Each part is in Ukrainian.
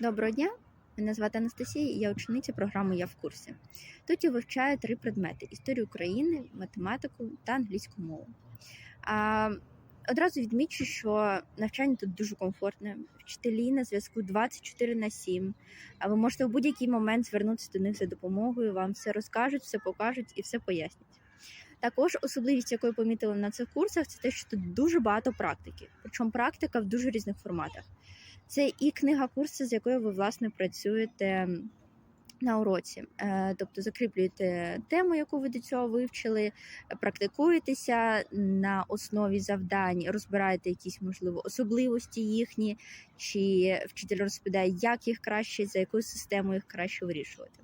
Доброго дня! Мене звати Анастасія, і я учениця програми Я в курсі. Тут я вивчаю три предмети: історію України, математику та англійську мову. А, одразу відмічу, що навчання тут дуже комфортне. Вчителі на зв'язку 24 на 7. А ви можете в будь-який момент звернутися до них за допомогою. Вам все розкажуть, все покажуть і все пояснять. Також особливість, яку я помітила на цих курсах, це те, що тут дуже багато практики. Причому практика в дуже різних форматах. Це і книга курсу, з якою ви власне працюєте на уроці, Е, тобто закріплюєте тему, яку ви до цього вивчили, практикуєтеся на основі завдань, розбираєте якісь можливо особливості їхні, чи вчитель розповідає, як їх краще, за якою системою їх краще вирішувати.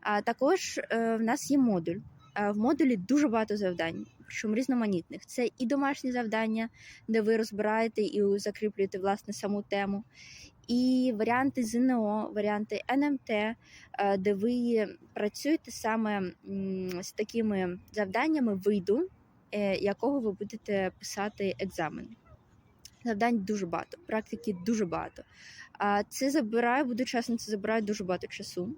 А також е, в нас є модуль. Е, В модулі дуже багато завдань, причому різноманітних. Це і домашні завдання, де ви розбираєте і закріплюєте власне саму тему, і варіанти ЗНО, варіанти НМТ, е, де ви працюєте саме з такими завданнями виду, е, якого ви будете писати екзамен. Завдань дуже багато, практики дуже багато. А це забирає, буду чесно, це забирає дуже багато часу.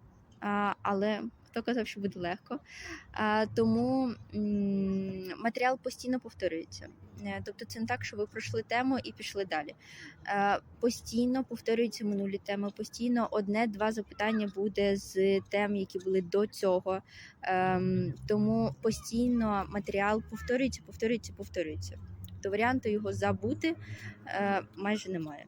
Але хто казав, що буде легко. Тому матеріал постійно повторюється. Е, Тобто це не так, що ви пройшли тему і пішли далі. Постійно повторюються минулі теми, постійно одне-два запитання буде з тем, які були до цього. Ем, Тому постійно матеріал повторюється, повторюється, повторюється. Тобто варіанту його забути е, майже немає.